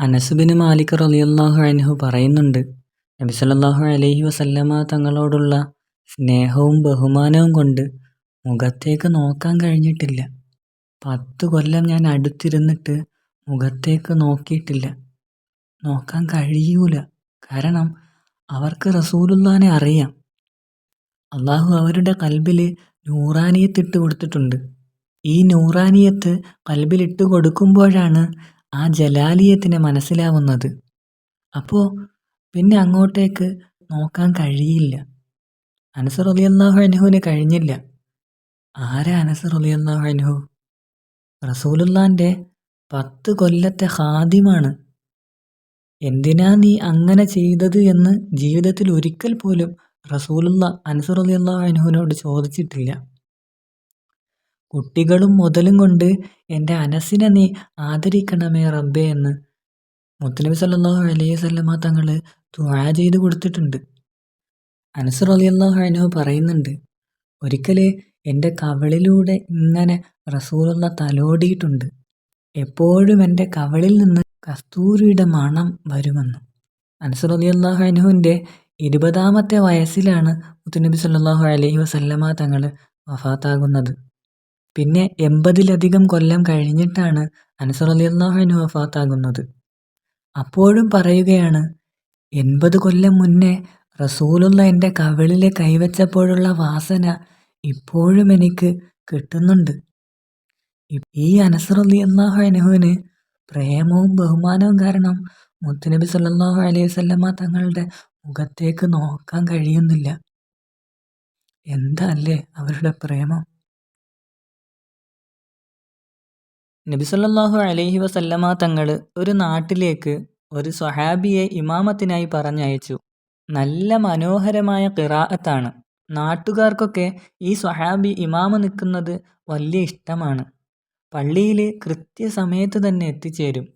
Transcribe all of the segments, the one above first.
Anas bin Malik റളിയല്ലാഹു അൻഹു പറയുന്നുണ്ട് നബി അലഹി അലൈഹി വസല്ലമ തങ്ങളോടുള്ള സ്നേഹവും ബഹുമാനവും കൊണ്ട് മുഖത്തേക്ക് നോക്കാൻ കഴിഞ്ഞിട്ടില്ല. പത്ത് കൊല്ലം ഞാൻ അടുത്തിരുന്നിട്ട് മുഖത്തേക്ക് നോക്കിയിട്ടില്ല. നോക്കാൻ കഴിയൂല. കാരണം അവർക്ക് റസൂലുല്ലാനെ അറിയാം. അള്ളാഹു അവരുടെ കൽബിൽ നൂറാനിയത്ത് ഇട്ട് കൊടുത്തിട്ടുണ്ട്. ഈ നൂറാനിയത്ത് കൽബിലിട്ട് കൊടുക്കുമ്പോഴാണ് ആ ജലാലിയത്തിന് മനസ്സിലാവുന്നത്. അപ്പോൾ പിന്നെ അങ്ങോട്ടേക്ക് നോക്കാൻ കഴിയില്ല. അനസർ അലിയല്ലാഹു അനുഹുവിന് കഴിഞ്ഞില്ല. ആരെ അനസർ അലിയല്ലാഹു അനുഹു റസൂലുല്ലാന്റെ പത്ത് കൊല്ലത്തെ ഹാദിമാണ് എന്തിനാ നീ അങ്ങനെ ചെയ്തത് എന്ന് ജീവിതത്തിൽ ഒരിക്കൽ പോലും റസൂലുള്ള അനസർ അലിയല്ലാഹു അനുഹുവിനോട് ചോദിച്ചിട്ടില്ല. കുട്ടികളും മുതലും കൊണ്ട് എന്റെ അനസിനെ നീ ആദരിക്കണമേ റബ്ബേ എന്ന് മുത്തനബി സല്ലല്ലാഹു അലൈഹി വസല്ലമ തങ്ങൾ ദുആ ചെയ്ത് കൊടുത്തിട്ടുണ്ട്. അനസ് റളിയല്ലാഹു അൻഹു പറയുന്നുണ്ട് ഒരിക്കൽ എന്റെ കവളിലൂടെ ഇങ്ങനെ റസൂലുള്ള തലോടിയിട്ടുണ്ട്. എപ്പോഴും എന്റെ കവളിൽ നിന്ന് കസ്തൂരിയുടെ മണം വരുമെന്ന്. അനസ് റളിയല്ലാഹു അൻഹുവിന്റെ ഇരുപതാമത്തെ വയസ്സിലാണ് മുത്തുനബി സല്ലല്ലാഹു അലൈഹി വസല്ലമ തങ്ങൾ വഫാത്താകുന്നത്. പിന്നെ എൺപതിലധികം കൊല്ലം കഴിഞ്ഞിട്ടാണ് അനസർ അലി അൻഹു വഫാത്താകുന്നത്. അപ്പോഴും പറയുകയാണ് എൺപത് കൊല്ലം മുന്നേ റസൂലുള്ള എന്റെ കവിളിൽ കൈവച്ചപ്പോഴുള്ള വാസന ഇപ്പോഴും എനിക്ക് കിട്ടുന്നുണ്ട്. ഈ അനസർ അലി അള്ളാഹു അനുഹുവിന് പ്രേമവും ബഹുമാനവും കാരണം മുത്തുനബി സല്ലാഹു അലൈഹി വസല്ലമ തങ്ങളുടെ മുഖത്തേക്ക് നോക്കാൻ കഴിയുന്നില്ല. എന്താ അല്ലേ അവരുടെ പ്രേമം? നബി സല്ലല്ലാഹു അലൈഹി വസല്ലമ തങ്ങൾ ഒരു നാട്ടിലേക്ക് ഒരു സ്വഹാബിയെ ഇമാമത്തിനായി പറഞ്ഞയച്ചു. നല്ല മനോഹരമായ ഖിറാഅത്താണ്. നാട്ടുകാർക്കൊക്കെ ഈ സ്വഹാബി ഇമാമ നിൽക്കുന്നത് വലിയ ഇഷ്ടമാണ്. പള്ളിയിൽ കൃത്യസമയത്ത് തന്നെ എത്തിച്ചേരും.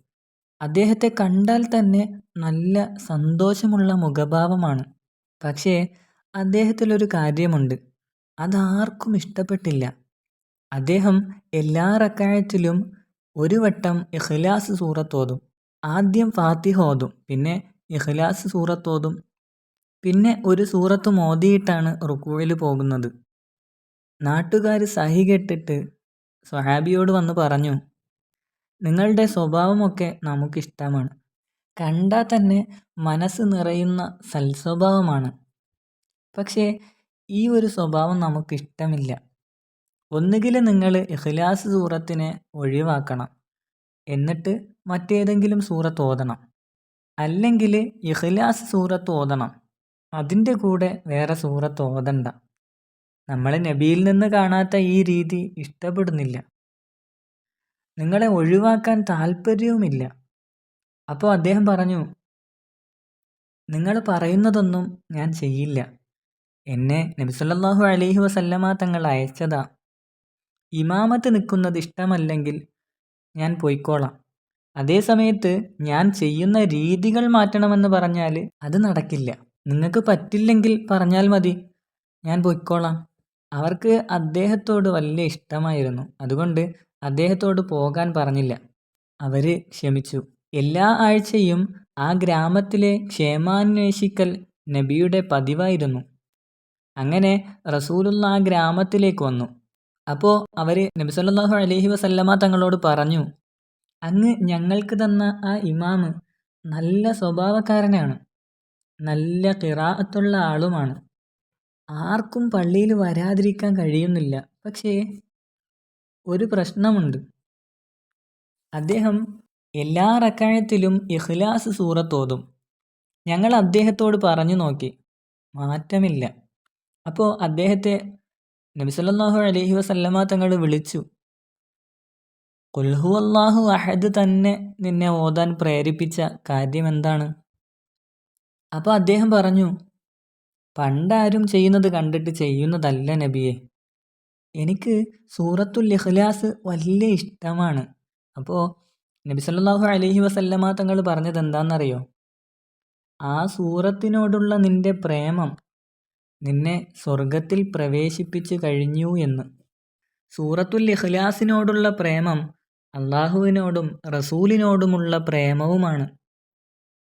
അദ്ദേഹത്തെ കണ്ടാൽ തന്നെ നല്ല സന്തോഷമുള്ള മുഖഭാവമാണ്. പക്ഷേ അദ്ദേഹത്തിലൊരു കാര്യമുണ്ട്. അതാർക്കും ഇഷ്ടപ്പെട്ടില്ല. അദ്ദേഹം എല്ലാ റക്കായത്തിലും ഒരു വട്ടം ഇഖ്ലാസ് സൂറത്തോതും ആദ്യം ഫാത്തിഹ ഓതും പിന്നെ ഇഖ്ലാസ് സൂറത്തോതും പിന്നെ ഒരു സൂറത്ത് മോദിയിട്ടാണ് റുക്കുവിൽ പോകുന്നത്. നാട്ടുകാർ സഹി കെട്ടിട്ട് സ്വഹാബിയോട് വന്ന് പറഞ്ഞു നിങ്ങളുടെ സ്വഭാവമൊക്കെ നമുക്കിഷ്ടമാണ്. കണ്ടാൽ തന്നെ മനസ്സ് നിറയുന്ന സൽസ്വഭാവമാണ്. പക്ഷേ ഈ ഒരു സ്വഭാവം നമുക്കിഷ്ടമില്ല. ഒന്നുകിൽ നിങ്ങൾ ഇഖ്ലാസ് സൂറത്തിനെ ഒഴിവാക്കണം. എന്നിട്ട് മറ്റേതെങ്കിലും സൂറത്ത് ഓതണം. അല്ലെങ്കിൽ ഇഖ്ലാസ് സൂറത്ത് ഓതണം. അതിന്റെ കൂടെ വേറെ സൂറത്ത് ഓതണ്ട. നമ്മൾ നബിയിൽ നിന്ന് കാണാത്ത ഈ രീതി ഇഷ്ടപ്പെടുന്നില്ല. നിങ്ങളെ ഒഴിവാക്കാൻ താല്പര്യവുമില്ല. അപ്പോൾ അദ്ദേഹം പറഞ്ഞു നിങ്ങൾ പറയുന്നതൊന്നും ഞാൻ ചെയ്യില്ല. എന്നെ നബിസല്ലാഹു അലഹി വസല്ലമ തങ്ങൾ അയച്ചതാ. ഇമാമത്ത് നിൽക്കുന്നത് ഇഷ്ടമല്ലെങ്കിൽ ഞാൻ പോയിക്കോളാം. അതേ സമയത്ത് ഞാൻ ചെയ്യുന്ന രീതികൾ മാറ്റണമെന്ന് പറഞ്ഞാൽ അത് നടക്കില്ല. നിങ്ങൾക്ക് പറ്റില്ലെങ്കിൽ പറഞ്ഞാൽ മതി. ഞാൻ പോയിക്കോളാം. അവർക്ക് അദ്ദേഹത്തോട് വലിയ ഇഷ്ടമായിരുന്നു. അതുകൊണ്ട് അദ്ദേഹത്തോട് പോകാൻ പറഞ്ഞില്ല. അവർ ക്ഷമിച്ചു. എല്ലാ ആഴ്ചയും ആ ഗ്രാമത്തിലെ ക്ഷേമാന്വേഷിക്കൽ നബിയുടെ പതിവായിരുന്നു. അങ്ങനെ റസൂലുള്ള ആ ഗ്രാമത്തിലേക്ക് വന്നു. അപ്പോൾ അവർ നബിസല്ലാഹു അലഹി വസല്ലമ തങ്ങളോട് പറഞ്ഞു അങ്ങ് ഞങ്ങൾക്ക് തന്ന ആ ഇമാമ് നല്ല സ്വഭാവക്കാരനാണ് നല്ല കിറാത്തുള്ള ആളുമാണ്. ആർക്കും പള്ളിയിൽ വരാതിരിക്കാൻ കഴിയുന്നില്ല. പക്ഷേ ഒരു പ്രശ്നമുണ്ട്. അദ്ദേഹം എല്ലാ റക്കായത്തിലും ഇഖ്ലാസ് സൂറത്തോതും ഞങ്ങൾ അദ്ദേഹത്തോട് പറഞ്ഞു നോക്കി മാറ്റമില്ല. അപ്പോൾ അദ്ദേഹത്തെ നബി അലഹി വസല്ലമ തങ്ങൾ വിളിച്ചു. കുൽഹു അള്ളാഹു അഹദ് തന്നെ നിന്നെ ഓതാൻ പ്രേരിപ്പിച്ച കാര്യം എന്താണ്? അപ്പോൾ അദ്ദേഹം പറഞ്ഞു പണ്ടാരും ചെയ്യുന്നത് കണ്ടിട്ട് ചെയ്യുന്നതല്ല നബിയെ. എനിക്ക് സൂറത്തുൽ ഇഖ്ലാസ് വലിയ ഇഷ്ടമാണ്. അപ്പോൾ നബി അലഹി അലൈഹി വസല്ലമ തങ്ങൾ പറഞ്ഞത് എന്താണെന്നറിയോ ആ സൂറത്തിനോടുള്ള നിന്റെ പ്രേമം നിന്നെ സ്വർഗത്തിൽ പ്രവേശിപ്പിച്ചു കഴിഞ്ഞു എന്ന്. സൂറത്തുൽ ഇഖ്ലാസിനോടുള്ള പ്രേമം അള്ളാഹുവിനോടും റസൂലിനോടുമുള്ള പ്രേമവുമാണ്.